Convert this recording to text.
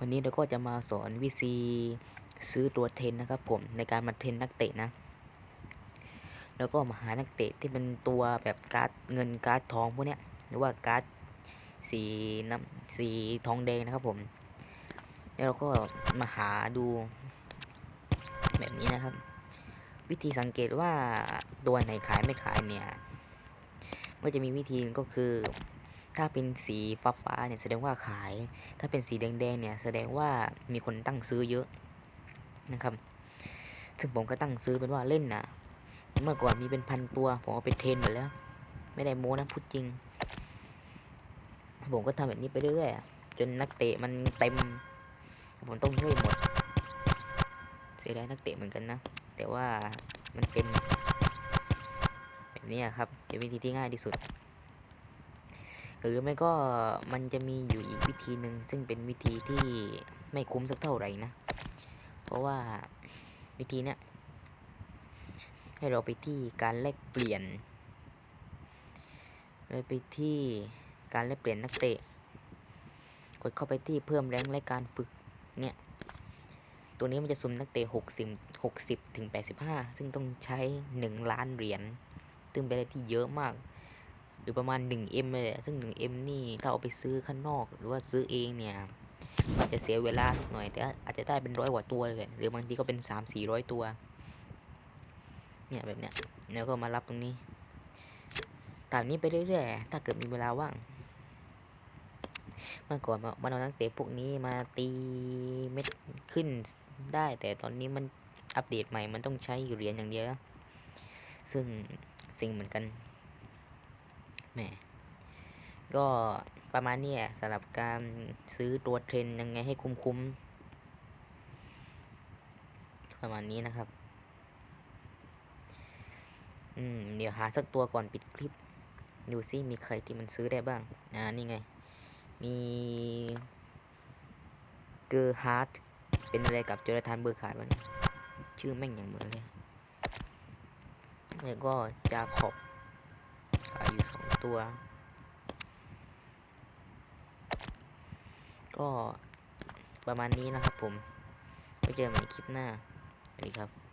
วันนี้เราก็จะมาสอนวิธีซื้อตัวเทนนะครับ ผมในการมาเทนนักเตะนะ แล้วก็มาหานักเตะที่เป็นตัวแบบการ์ดเงินการ์ดทองพวกเนี้ยหรือว่าการ์ดสีน้ำสีทองแดงนะครับ ผม แล้วเราก็มาหาดูแบบนี้นะครับ วิธีสังเกตว่าตัวไหนขายไม่ขายเนี่ย ก็จะมีวิธีก็คือ ถ้าเป็นสีฟ้าฟ้าๆเนี่ยแสดงว่าขาย ถ้าเป็นสีแดงๆเนี่ยแสดงว่ามีคนตั้งซื้อเยอะนะครับ ซึ่งผมก็ตั้งซื้อเป็นว่าเล่นนะเมื่อก่อนมีเป็นพันตัว ผมเอาไปเทรนหมดแล้ว ไม่ได้โม้นะพูดจริง ผมก็ทำแบบนี้ไปเรื่อยๆจนนักเตะมันเต็ม ผมต้องให้หมด เสียดายนักเตะเหมือนกันนะ แต่ว่ามันเต็ม แบบนี้ครับเป็นวิธีที่ง่ายที่สุด หรือไม่ก็มันจะมีอยู่อีกวิธีหนึ่งซึ่งเป็นวิธีที่ไม่คุ้มสักเท่าไหร่นะ เพราะว่าวิธีเนี้ยให้เราไปที่การแลกเปลี่ยนเลยไปที่การแลกเปลี่ยนนักเตะ กดเข้าไปที่เพิ่มแรงและการฝึกเนี่ยตัวนี้มันจะสุ่มนักเตะหกสิบหกสิบถึงแปดสิบห้าซึ่งต้องใช้หนึ่งล้านเหรียญซึ่งเป็นอะไรที่เยอะมาก รือประมาณ 1M เลยแหละซึ่ง 1M นี่ถ้าเอาไปซื้อข้างนอก หรือว่าซื้อเองเนี่ยอาจจะเสียเวลาสักหน่อยแต่อาจจะได้เป็นร้อยกว่าตัวเลย หรือบางทีก็เป็น3 4 0 0ตัว เนี่ยแบบเนี้ยแล้วก็มารับตรงนี้ตามนี้ไปเรื่อยๆ ถ้าเกิดมีเวลาว่าง เมื่อก่อนมันเอานักเตะพวกนี้มาตีเม็ดขึ้นได้ แต่ตอนนี้มันอัปเดตใหม่มันต้องใช้เหรียญอย่างเดียวซึ่งสิ่งเหมือนกัน แหมก็ประมาณนี้แหละสำหรับการซื้อตัวเทรนยังไงให้คุ้มๆ ประมาณนี้นะครับ อืม เดี๋ยวหาสักตัวก่อนปิดคลิป ดูซิมีใครที่มันซื้อได้บ้าง อ่า นี่ไง มีเกอร์ฮาร์ดเป็นอะไรกับโจนาธานเบอร์ขาดวะเนี่ยชื่อแม่งอย่างเหมือนเลย แล้วก็จาขอบ ขายอยู่สองตัว ก็ประมาณนี้นะครับผมไว้เจอกันในคลิปหน้า สวัสดีครับ